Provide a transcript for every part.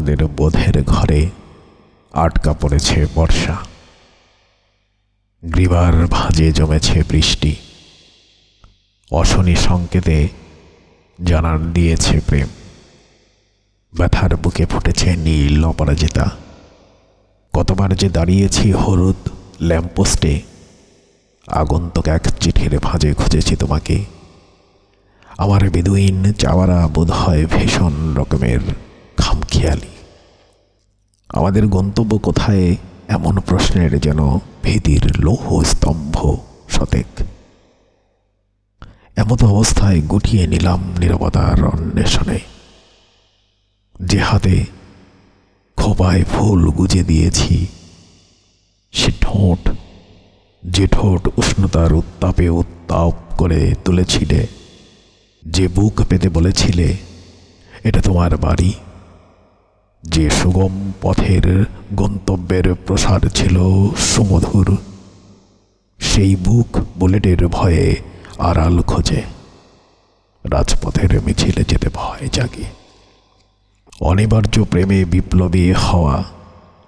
আমাদের বোধের ঘরে আটকা পড়েছে বর্ষা। গ্রীবার ভাঁজে জমেছে বৃষ্টি। অশনি সংকেতে জানান দিয়েছে প্রেম। ব্যথার বুকে ফুটেছে নীল অপরাজিতা। কতবার যে দাঁড়িয়েছি হলুদ ল্যাম্পোস্টে আগন্তক এক চিঠির ভাঁজে খুঁজেছি তোমাকে। আমার বেদুইন চাওয়ারা বোধ হয় ভীষণ রকমের। খামখেয়ালি। আমাদের গন্তব্য কোথায়? এমন প্রশ্নের যেন ভীতির লৌহ স্তম্ভ শতেক। এমতো অবস্থায় গুটিয়ে নিলাম নিরবতার অন্বেষণে। যে হাতে খোপায় ফুল গুজে দিয়েছি, সে ঠোঁট, যে ঠোঁট উষ্ণতার উত্তাপে উত্তাপ করে তুলেছিলে, যে বুক পেতে বলেছিলে, এটা তোমার বাড়ি? যে সুগম পথের গন্তব্যের প্রসার ছিল সুমধুর, সেই বুক বুলেটের ভয়ে আড়াল খোঁজে। রাজপথের মিছিলে যেতে ভয় জাগে। অনিবার্য প্রেমে বিপ্লবী হওয়া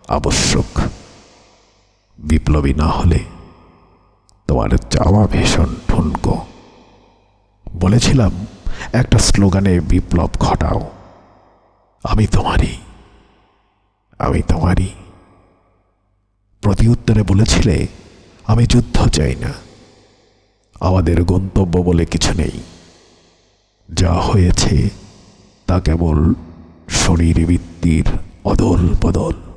আবশ্যক। বিপ্লবী না হলে তোমার চাওয়া ভীষণ ঠুনকো। বলেছিলাম, একটা স্লোগানে বিপ্লব ঘটাও। আমি তোমারই আমি তোমারই। প্রতি উত্তরে বলেছিলে, আমি যুদ্ধ চাই না। আমাদের গন্তব্য বলে কিছু নেই। যা হয়েছে তা কেবল শরীর বৃত্তির অদল বদল।